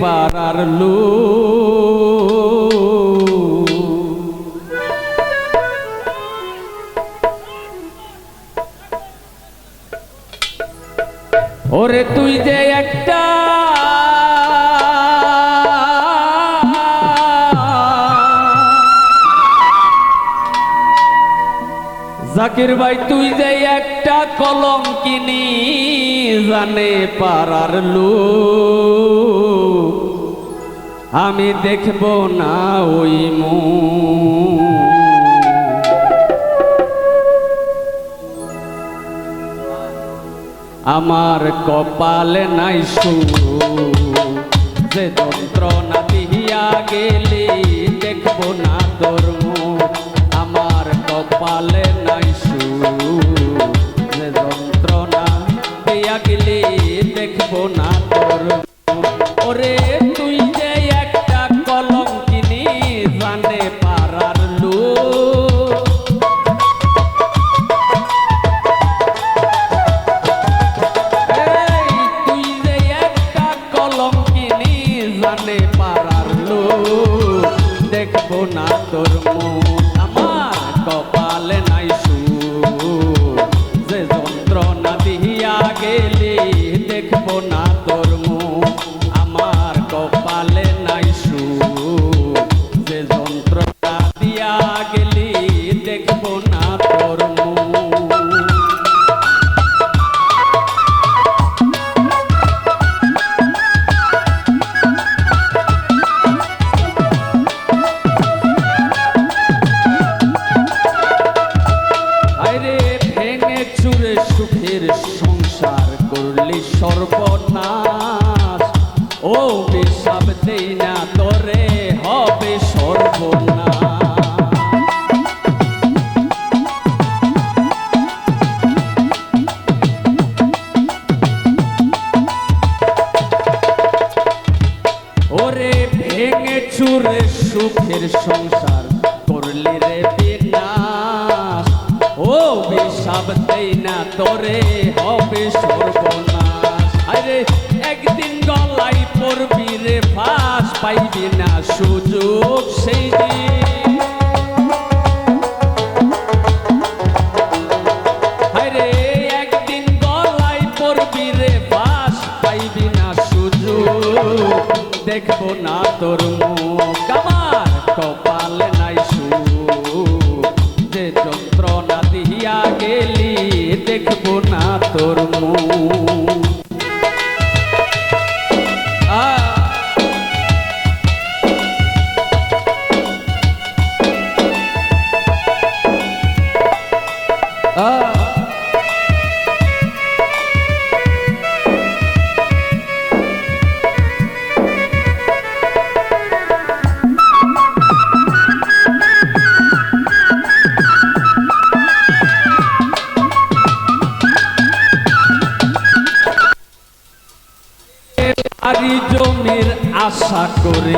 পারার লু ওরে তুই যে একটা জাকির ভাই, তুই যে একটা কলম কিনি জানে পারার লো আমি দেখব না ওই মু আমার কপালে নাই সু যে যন্ত্রণা দিহিয়া গেলি, দেখব না তোর আমার কপালে দেখব না তোর মুখ সুখের সংসার করলি সর্বনাশ। ও বেশাব দেই না তোরে হবে সর্বনাশ। সুখের সংসার তোরে হবে সর্বনাশ। আরে, একদিন গলাই পড়বি রে ফাঁস, পাইবি না সুযোগ সেই দিন। না দেখব না তোর মুখ কপালে তোর মুখ আশা করে।